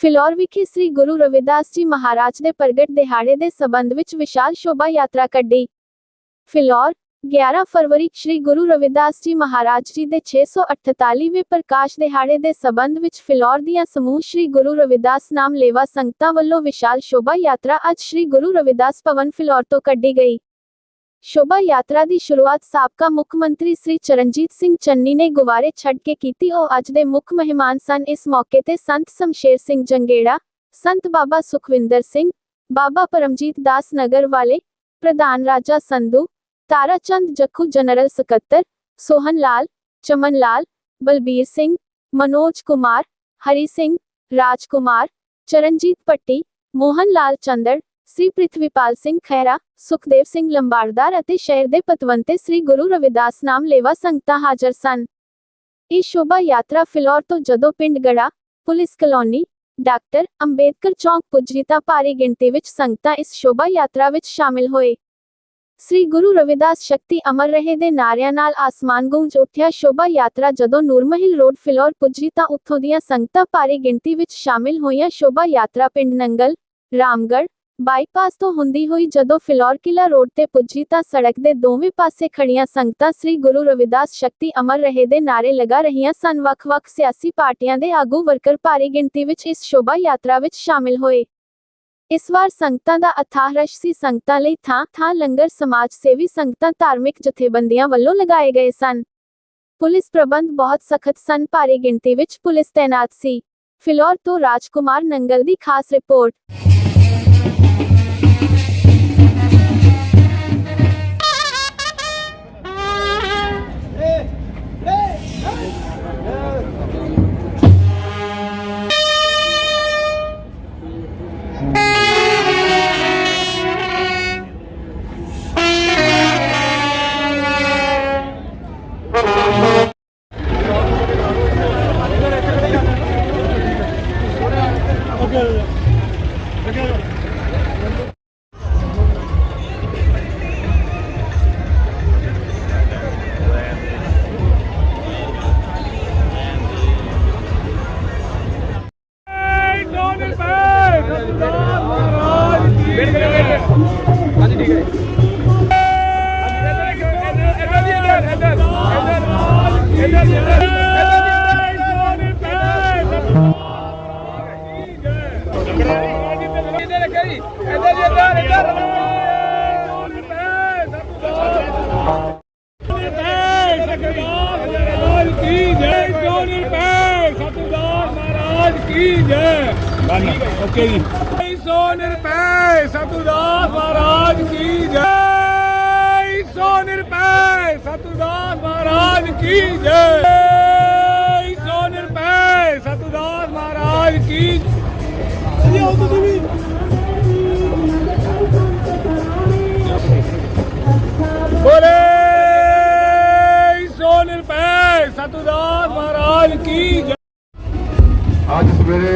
ਫਿਲੌਰ ਵਿਖੇ ਸ੍ਰੀ ਗੁਰੂ ਰਵਿਦਾਸ ਜੀ ਮਹਾਰਾਜ ਦੇ ਪ੍ਰਗਟ ਦਿਹਾੜੇ ਦੇ ਸਬੰਧ ਵਿੱਚ ਵਿਸ਼ਾਲ ਸ਼ੋਭਾ ਯਾਤਰਾ ਕੱਢੀ। ਫਿਲੌਰ 11 ਫਰਵਰੀ ਸ੍ਰੀ ਗੁਰੂ ਰਵਿਦਾਸ ਜੀ ਮਹਾਰਾਜ ਜੀ ਦੇ 648ਵੇਂ ਪ੍ਰਕਾਸ਼ ਦਿਹਾੜੇ ਦੇ ਸਬੰਧ ਵਿੱਚ ਫਿਲੌਰ ਦੀਆਂ ਸਮੂਹ ਸ੍ਰੀ ਗੁਰੂ ਰਵਿਦਾਸ ਨਾਮ ਲੇਵਾ ਸੰਗਤਾਂ ਵੱਲੋਂ ਵਿਸ਼ਾਲ ਸ਼ੋਭਾ ਯਾਤਰਾ ਅੱਜ ਸ੍ਰੀ ਗੁਰੂ ਰਵਿਦਾਸ ਭਵਨ ਫਿਲੌਰ ਤੋਂ ਕੱਢੀ ਗਈ। ਸ਼ੋਭਾ ਯਾਤਰਾ ਦੀ ਸ਼ੁਰੂਆਤ ਸਾਬਕਾ ਮੁੱਖ ਮੰਤਰੀ ਸ੍ਰੀ ਚਰਨਜੀਤ ਸਿੰਘ ਚੰਨੀ ਨੇ ਗੁਬਾਰੇ ਛੱਡ ਕੇ ਕੀਤੀ ਉਹ ਅੱਜ ਦੇ ਮੁੱਖ ਮਹਿਮਾਨ ਸਨ ਇਸ ਮੌਕੇ ਤੇ ਸੰਤ ਸ਼ਮਸ਼ੇਰ ਸਿੰਘ ਜੰਗੇੜਾ ਸੰਤ ਬਾਬਾ ਸੁਖਵਿੰਦਰ ਸਿੰਘ ਬਾਬਾ ਪਰਮਜੀਤ ਦਾਸ ਨਗਰ ਵਾਲੇ ਪ੍ਰਧਾਨ ਰਾਜਾ ਸੰਧੂ ਤਾਰਾ ਚੰਦ ਜੱਖੂ ਜਨਰਲ ਸਕੱਤਰ ਸੋਹਨ ਲਾਲ ਚਮਨ ਲਾਲ ਬਲਬੀਰ ਸਿੰਘ ਮਨੋਜ ਕੁਮਾਰ ਹਰੀ ਸਿੰਘ ਰਾਜ ਕੁਮਾਰ ਚਰਨਜੀਤ ਪੱਟੀ ਮੋਹਨ ਲਾਲ ਚੰਦੜ ਸ੍ਰੀ ਪ੍ਰਿਥਵੀਪਾਲ ਸਿੰਘ ਖਹਿਰਾ, ਸੁਖਦੇਵ ਸਿੰਘ ਲੰਬਾੜਦਾਰ ਅਤੇ ਸ਼ਹਿਰ ਦੇ ਪਤਵੰਤੇ ਸ੍ਰੀ ਗੁਰੂ ਰਵਿਦਾਸ ਨਾਮ ਲੇਵਾ ਸੰਗਤਾਂ ਹਾਜ਼ਰ ਸਨ। ਇਹ ਸ਼ੋਭਾ ਯਾਤਰਾ ਫਿਲੌਰ ਤੋਂ ਜਦੋਂ ਪਿੰਡ Gara, police colony, doctor Ambedkar ਚੌਂਕ ਪੁੱਜੀ ਤਾਂ ਭਾਰੀ ਗਿਣਤੀ ਵਿੱਚ ਸੰਗਤਾਂ ਇਸ ਸ਼ੋਭਾ ਯਾਤਰਾ ਵਿੱਚ ਸ਼ਾਮਿਲ ਹੋਏ। ਸ੍ਰੀ ਗੁਰੂ ਰਵਿਦਾਸ ਸ਼ਕਤੀ ਅਮਰ ਰਹੇ ਦੇ ਨਾਰਿਆਂ ਨਾਲ ਆਸਮਾਨ ਗੂੰਜ ਉੱਠਿਆ ਸ਼ੋਭਾ ਯਾਤਰਾ ਜਦੋਂ ਨੂਰਮਹਿਲ ਰੋਡ ਫਿਲੌਰ ਪੁੱਜੀ ਤਾਂ ਉੱਥੋਂ ਦੀਆਂ ਸੰਗਤਾਂ ਭਾਰੀ ਗਿਣਤੀ ਵਿੱਚ ਸ਼ਾਮਿਲ ਹੋਈਆਂ ਸ਼ੋਭਾ ਯਾਤਰਾ ਪਿੰਡ ਨੰਗਲ, ਰਾਮਗੜ੍ਹ ਬਾਈਪਾਸ ਤੋਂ ਹੁੰਦੀ ਹੋਈ ਜਦੋਂ ਫਿਲੌਰ ਕਿਲਾ ਰੋਡ ਤੇ ਪੁੱਜੀ ਤਾਂ ਸੜਕ ਦੇ ਦੋਵੇਂ ਪਾਸੇ ਖੜੀਆਂ ਸੰਗਤਾਂ ਸ੍ਰੀ ਗੁਰੂ ਰਵਿਦਾਸ ਸ਼ਕਤੀ ਅਮਰ ਰਹੇ ਦੇ ਨਾਰੇ ਲਗਾ ਰਹੀਆਂ ਸਨ। ਵੱਖ-ਵੱਖ ਸਿਆਸੀ ਪਾਰਟੀਆਂ ਦੇ ਆਗੂ ਵਰਕਰ ਭਾਰੀ ਗਿਣਤੀ ਵਿੱਚ ਇਸ ਸ਼ੋਭਾ ਯਾਤਰਾ ਵਿੱਚ ਸ਼ਾਮਿਲ ਹੋਏ। ਇਸ ਵਾਰ ਸੰਗਤਾਂ ਦਾ ਅਥਾਹ ਰਸ਼ ਸੀ। ਸੰਗਤਾਂ ਲਈ ਥਾਂ ਥਾਂ ਲੰਗਰ ਸਮਾਜ ਸੇਵੀ ਸੰਗਤਾਂ ਧਾਰਮਿਕ ਜਥੇਬੰਦੀਆਂ ਵੱਲੋਂ ਲਗਾਏ ਗਏ ਸਨ। ਪੁਲਿਸ ਪ੍ਰਬੰਧ ਬਹੁਤ ਸਖਤ ਸਨ। ਭਾਰੀ ਗਿਣਤੀ ਵਿੱਚ ਪੁਲਿਸ ਤੈਨਾਤ ਸੀ। ਫਿਲੌਰ ਤੋਂ ਰਾਜਕੁਮਾਰ ਨੰਗਲ ਦੀ ਖਾਸ ਰਿਪੋਰਟ। ਓਕੇ ਜੀ 200 ਰੁਪਏ ਸਤੁਦਾਸ ਮਹਾਰਾਜ ਕੀ ਜੈ 100 ਰੁਪਏ ਸਤੁਦਾਸ ਮਹਾਰਾਜ ਕੀ ਜੈ 100 ਰੁਪਏ ਸਤੁਦਾਸ ਮਹਾਰਾਜ ਕੀ ਮਹਾਰਾਜ ਕੀ ਅੱਜ ਸਵੇਰੇ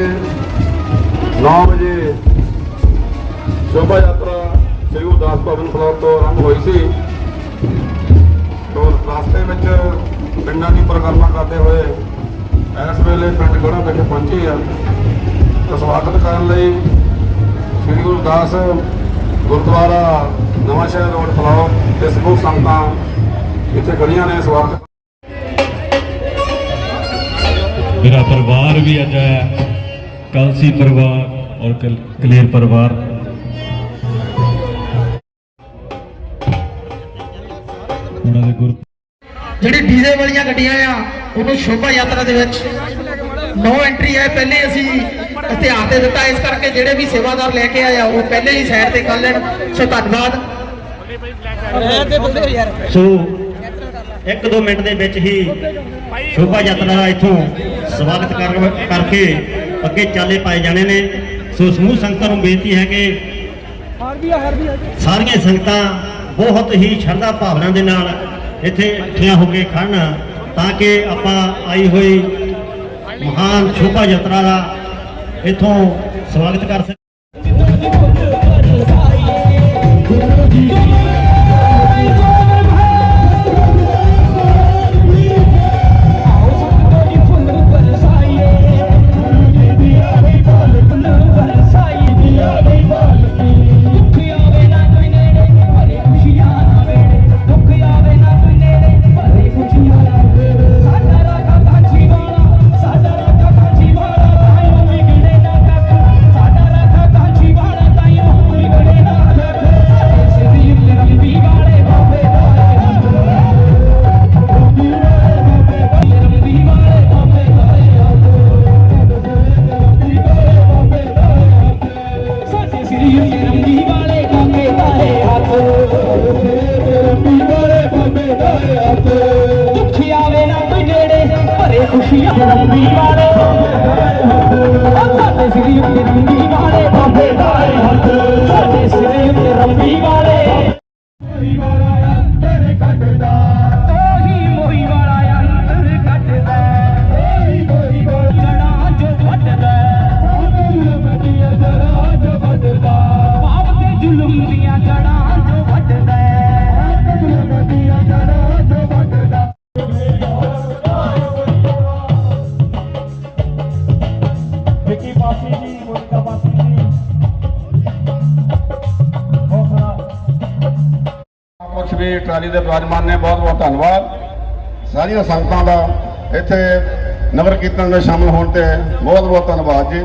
9 ਵਜੇ ਸ਼ੋਭਾ ਯਾਤਰਾ ਸ੍ਰੀ ਗੁਰਦਾਸ ਭਵਨ ਫਲੋਰ ਤੋਂ ਆਰੰਭ ਹੋਈ ਸੀ। ਤੋਂ ਰਸਤੇ ਵਿੱਚ ਪਿੰਡਾਂ ਦੀ ਪਰਿਕਰਮਾ ਕਰਦੇ ਹੋਏ ਇਸ ਵੇਲੇ ਪਿੰਡ ਗੜਾ ਵਿਖੇ ਪਹੁੰਚੇ ਆ। ਤਾਂ ਸਵਾਗਤ ਕਰਨ ਲਈ ਸ੍ਰੀ ਗੁਰਦਾਸ ਗੁਰਦੁਆਰਾ ਨਵਾਂ ਸ਼ਹਿਰ ਰੋਡ ਫਲੋਰ ਤੇ ਸਮੂਹ ਸੰਗਤਾਂ ਇੱਥੇ ਖੜੀਆਂ ਨੇ ਸਵਾਗਤ ਮੇਰਾ ਪਰਿਵਾਰ ਵੀ ਅੱਜ ਆਇਆ ਕਲਸੀ ਪਰਿਵਾਰ ਔਰ ਕਲੇਰ ਪਰਿਵਾਰ। ਉਹਨਾਂ ਦੇ ਗੁਰ ਜਿਹੜੀ ਡੀਜ਼ੇ ਵਾਲੀਆਂ ਗੱਡੀਆਂ ਆ ਉਹਨੂੰ ਸ਼ੋਭਾ ਯਾਤਰਾ ਦੇ ਵਿੱਚ ਨੋ ਐਂਟਰੀ ਹੈ। ਪਹਿਲੇ ਅਸੀਂ ਇਤਿਹਾਸ ਤੇ ਦਿੱਤਾ। ਇਸ ਕਰਕੇ ਜਿਹੜੇ ਵੀ ਸੇਵਾਦਾਰ ਲੈ ਕੇ ਆਇਆ ਉਹ ਪਹਿਲੇ ਹੀ ਸਾਈਡ ਤੇ ਕਰ ਲੈਣ। ਸੋ ਧੰਨਵਾਦ। ਸੋ ਇੱਕ ਦੋ ਮਿੰਟ ਦੇ ਵਿੱਚ ਹੀ ਸ਼ੋਭਾ ਯਾਤਰਾ ਦਾ ਇੱਥੋਂ ਸਵਾਗਤ ਕਰ- ਕਰਕੇ ਅੱਗੇ ਚਾਲੇ ਪਾਏ ਜਾਣੇ ਨੇ। ਸੋ ਸਮੂਹ ਸੰਗਤਾਂ ਨੂੰ ਬੇਨਤੀ ਹੈ ਕਿ ਸਾਰੀਆਂ ਸੰਗਤਾਂ ਬਹੁਤ ਹੀ ਸ਼ਰਧਾ ਭਾਵਨਾ ਦੇ ਨਾਲ ਇੱਥੇ ਇਕੱਠੀਆਂ ਹੋ ਕੇ ਖੜਨ ਤਾਂ ਕਿ ਆਪਾਂ ਆਈ ਹੋਈ ਮਹਾਨ ਸ਼ੋਭਾ ਯਾਤਰਾ ਦਾ ਇੱਥੋਂ ਸਵਾਗਤ ਕਰ ਸਕੀਏ। खुशी ਟਰਾਲੀ ਦੇ ਬਰਾਜਮਾਨ ਨੇ ਬਹੁਤ ਬਹੁਤ ਧੰਨਵਾਦ। ਸਾਰੀਆਂ ਸੰਗਤਾਂ ਦਾ ਇੱਥੇ ਨਗਰ ਕੀਰਤਨ ਵਿੱਚ ਸ਼ਾਮਲ ਹੋਣ ਤੇ ਬਹੁਤ ਬਹੁਤ ਧੰਨਵਾਦ ਜੀ।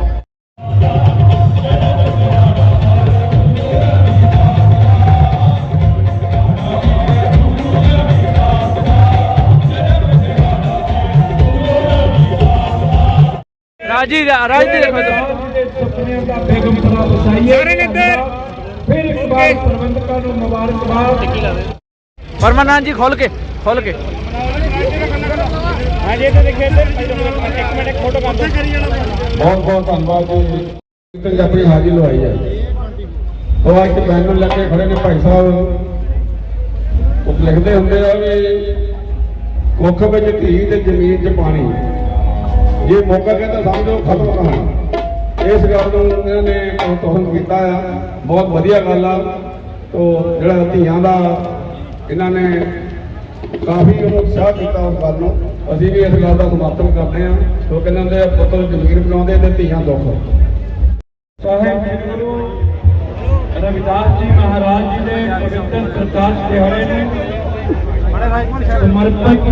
ਰਾਜੀ ਰਾਜ ਦੀ ਦੇਖੋ ਸਾਰੇ ਨੇ ਫਿਰ ਇੱਕ ਵਾਰ ਪ੍ਰਬੰਧਕਾਂ ਨੂੰ ਮੁਬਾਰਕਬਾਦ। ਪਰਮਾਨੰਦ ਜੀ ਖੋਲ ਕੇ ਖੋਲ ਕੇ। ਹਾਂਜੀ ਤੇ ਦੇਖਿਆ ਇੱਕ ਮਿੰਟ ਇੱਕ ਫੋਟੋ ਕਰ ਬਹੁਤ ਬਹੁਤ ਧੰਨਵਾਦ ਜੀ। ਤੇ ਆਪਣੀ ਹਾਜ਼ਰੀ ਲਵਾਈ ਹੈ। ਉਹ ਅੱਜ ਬੈਨਰ ਲੈ ਕੇ ਖੜੇ ਨੇ ਭਾਈ ਸਾਹਿਬ। ਉਹ ਲਿਖਦੇ ਹੁੰਦੇ ਆ ਵੀ ਕੁੱਖ ਵਿੱਚ ਧੀ ਤੇ ਜ਼ਮੀਨ 'ਚ ਪਾਣੀ। ਜੇ ਮੌਕਾ ਕਹਿੰਦਾ ਸਮਝੋ ਖਤਮ ਕਹਾਣੀ। ਇਸ ਗੱਲ ਨੂੰ ਇਹਨਾਂ ਨੇ ਤੋਹਨ ਕੀਤਾ ਆ। ਬਹੁਤ ਵਧੀਆ ਗੱਲ ਆ। ਤੋ ਜਿਹੜਾ ਧੀਆਂ ਦਾ ਇਹਨਾਂ ਨੇ ਕਾਫੀ ਉਤਸ਼ਾਹ ਕੀਤਾ ਉਸ ਗੱਲ ਨੂੰ। ਅਸੀਂ ਵੀ ਇਸ ਗੱਲ ਦਾ ਸਮਰਥਨ ਕਰਦੇ ਹਾਂ, ਕਿਉਂਕਿ ਕਹਿੰਦੇ ਹੁੰਦੇ ਪੁੱਤਰ ਜ਼ਮੀਨ ਬਣਾਉਂਦੇ ਤੇ ਧੀਆਂ ਦੁੱਖ ਸਾਹਿਬ ਗੁਰੂ ਰਵਿਦਾਸ ਜੀ ਮਹਾਰਾਜ ਜੀ ਦੇ ਪਵਿੱਤਰ ਪ੍ਰਕਾਸ਼ ਦਿਹਾੜੇ ਨੂੰ ਸਮਰਪਿਤ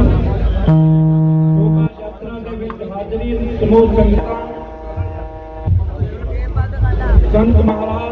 ਸ਼ੋਭਾ ਯਾਤਰਾ ਦੇ ਵਿੱਚ ਹਾਜ਼ਰੀ ਸਮੂਹ ਸੰਗਤਾਂ, ਸੰਤ ਮਹਾਰਾਜ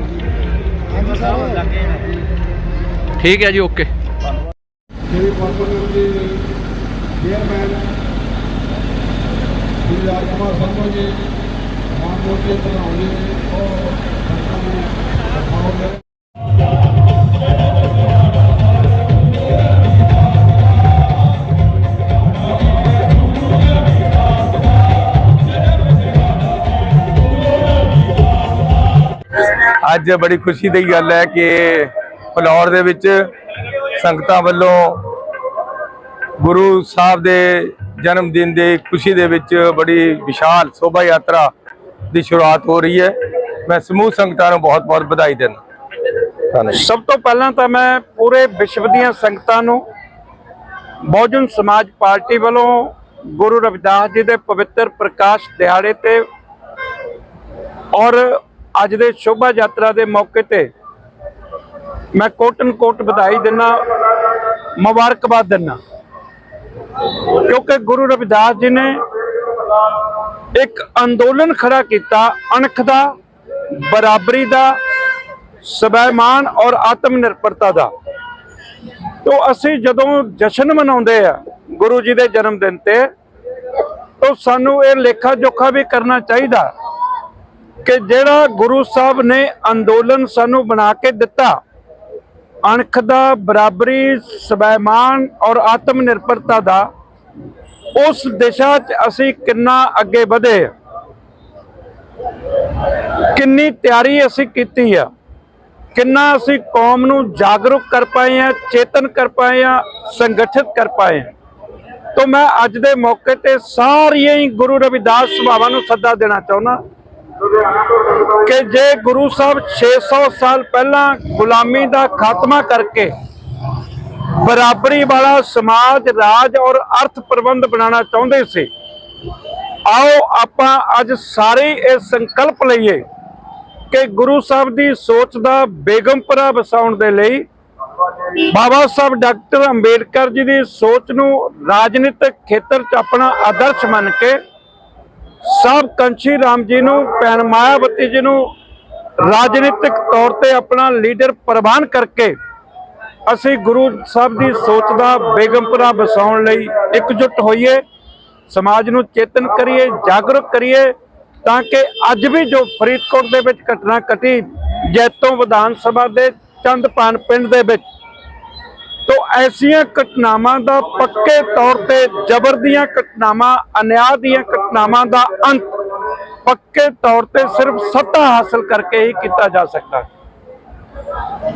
ਠੀਕ ਹੈ ਜੀ, ਓਕੇ। ਸ਼੍ਰੀ ਕਾਰਪੋਰੇਸ਼ਨ ਦੇ ਚੇਅਰਮੈਨ ਸ਼੍ਰੀ ਰਾਜਕੁਮਾਰ ਸੰਧੂ ਜੀ, ਮਾਨ ਮੋਰਚੇ ਪ੍ਰਧਾਨ ਔਰ ਅੱਜ ਬੜੀ ਖੁਸ਼ੀ ਦੀ ਗੱਲ ਹੈ ਕਿ ਫਲੌਰ ਦੇ ਵਿੱਚ ਸੰਗਤਾਂ ਵੱਲੋਂ ਗੁਰੂ ਸਾਹਿਬ ਦੇ ਜਨਮ ਦਿਨ ਦੀ ਖੁਸ਼ੀ ਦੇ ਵਿੱਚ ਬੜੀ ਵਿਸ਼ਾਲ ਸ਼ੋਭਾ ਯਾਤਰਾ ਦੀ ਸ਼ੁਰੂਆਤ ਹੋ ਰਹੀ ਹੈ। ਮੈਂ ਸਮੂਹ ਸੰਗਤਾਂ ਨੂੰ ਬਹੁਤ-ਬਹੁਤ ਵਧਾਈ ਦਿੰਦਾ। ਸਭ ਤੋਂ ਪਹਿਲਾਂ ਤਾਂ ਮੈਂ ਪੂਰੇ ਵਿਸ਼ਵ ਦੀਆਂ ਸੰਗਤਾਂ ਨੂੰ ਬਹੁਜਨ ਸਮਾਜ ਪਾਰਟੀ ਵੱਲੋਂ ਗੁਰੂ ਰਵਿਦਾਸ ਜੀ ਦੇ ਪਵਿੱਤਰ ਪ੍ਰਕਾਸ਼ ਦਿਹਾੜੇ ਤੇ ਔਰ ਅੱਜ ਦੇ ਸ਼ੋਭਾ ਯਾਤਰਾ ਦੇ ਮੌਕੇ ਤੇ ਮੈਂ ਕੋਟਨ ਕੋਟ ਵਧਾਈ ਦਿੰਨਾ, ਮੁਬਾਰਕਬਾਦ ਦਿੰਨਾ। ਕਿਉਂਕਿ ਗੁਰੂ ਰਵਿਦਾਸ ਜੀ ਨੇ ਇੱਕ ਅੰਦੋਲਨ ਖੜਾ ਕੀਤਾ, ਅਣਖ ਦਾ, ਬਰਾਬਰੀ ਦਾ, ਸਵੈਮਾਨ ਔਰ ਆਤਮ ਨਿਰਭਰਤਾ ਦਾ। ਤੋਂ ਅਸੀਂ ਜਦੋਂ ਜਸ਼ਨ ਮਨਾਉਂਦੇ ਆ ਗੁਰੂ ਜੀ ਦੇ ਜਨਮ ਦਿਨ ਤੇ, ਤਾਂ ਸਾਨੂੰ ਇਹ ਲੇਖਾ ਜੋਖਾ ਵੀ ਕਰਨਾ ਚਾਹੀਦਾ। ਕਿ ਜਿਹੜਾ ਗੁਰੂ ਸਾਹਿਬ ਨੇ ਅੰਦੋਲਨ ਸਾਨੂੰ ਬਣਾ ਕੇ ਦਿੱਤਾ, ਅਣਖ ਦਾ ਬਰਾਬਰੀ, ਸਵੈਮਾਨ ਔਰ ਆਤਮ ਨਿਰਭਰਤਾ ਦਾ, ਉਸ ਦਿਸ਼ਾ 'ਚ ਅਸੀਂ ਕਿੰਨਾ ਅੱਗੇ ਵਧੇ। ਕਿੰਨੀ ਤਿਆਰੀ ਅਸੀਂ ਕੀਤੀ ਆ। ਕਿੰਨਾ ਅਸੀਂ ਕੌਮ ਨੂੰ ਜਾਗਰੂਕ ਕਰ ਪਾਏ ਆ, ਚੇਤਨ ਕਰ ਪਾਏ ਆ, ਸੰਗਠਿਤ ਕਰ ਪਾਏ ਆ। ਤੋਂ ਮੈਂ ਅੱਜ ਦੇ ਮੌਕੇ ਤੇ ਸਾਰੀਆਂ ਹੀ ਗੁਰੂ ਰਵਿਦਾਸ ਸਭਾਵਾਂ ਨੂੰ ਸੱਦਾ ਦੇਣਾ ਚਾਹੁੰਦਾ। ਕਿ ਜੇ ਗੁਰੂ ਸਾਹਿਬ 600 ਸਾਲ ਪਹਿਲਾਂ ਗੁਲਾਮੀ ਦਾ ਖਾਤਮਾ ਕਰਕੇ ਬਰਾਬਰੀ ਵਾਲਾ ਸਮਾਜ, ਰਾਜ ਔਰ ਅਰਥ ਪ੍ਰਬੰਧ ਬਣਾਉਣਾ ਚਾਹੁੰਦੇ ਸੀ, ਆਓ ਆਪਾਂ ਅੱਜ ਸਾਰੇ ਇਹ ਸੰਕਲਪ ਲਈਏ ਕਿ ਗੁਰੂ ਸਾਹਿਬ ਦੀ ਸੋਚ ਦਾ ਬੇਗਮਪੁਰਾ ਵਸਾਉਣ ਦੇ ਲਈ ਬਾਬਾ ਸਾਹਿਬ ਡਾਕਟਰ ਅੰਬੇਡਕਰ ਜੀ ਦੀ ਸੋਚ ਨੂੰ ਰਾਜਨੀਤਿਕ ਖੇਤਰ 'ਚ ਆਪਣਾ ਆਦਰਸ਼ ਮੰਨ ਕੇ ਸਾਹਿਬ ਕੰਸ਼ੀ ਰਾਮ ਜੀ ਨੂੰ, ਭੈਣ ਮਾਇਆਵਤੀ ਜੀ ਨੂੰ ਰਾਜਨੀਤਿਕ ਤੌਰ ਤੇ ਆਪਣਾ ਲੀਡਰ ਪ੍ਰਵਾਨ ਕਰਕੇ ਅਸੀਂ ਗੁਰੂ ਸਾਹਿਬ ਦੀ ਸੋਚ ਦਾ ਬੇਗਮਪੁਰਾ ਵਸਾਉਣ ਲਈ ਇਕਜੁੱਟ ਹੋਈਏ, ਸਮਾਜ ਨੂੰ ਚੇਤਨ ਕਰੀਏ, ਜਾਗਰੂਕ ਕਰੀਏ, ਤਾਂ ਕਿ ਅੱਜ ਵੀ ਜੋ ਫਰੀਦਕੋਟ ਦੇ ਵਿੱਚ ਘਟਨਾ ਘਟੀ ਜੈਤੋਂ ਵਿਧਾਨ ਸਭਾ ਦੇ ਚੰਦਪਾਨ ਪਿੰਡ ਦੇ ਵਿੱਚ ਤੋਂ ਐਸੀਆਂ ਘਟਨਾਵਾਂ ਦਾ ਪੱਕੇ ਤੌਰ ਤੇ ਜ਼ਬਰ ਦੀਆਂ ਘਟਨਾਵਾਂ, ਅਨਿਆਂ ਦੀਆਂ ਘਟਨਾਵਾਂ ਦਾ ਅੰਤ ਪੱਕੇ ਤੌਰ ਤੇ ਸਿਰਫ ਸੱਤਾ ਹਾਸਲ ਕਰਕੇ ਹੀ ਕੀਤਾ ਜਾ ਸਕਦਾ। ਹੈ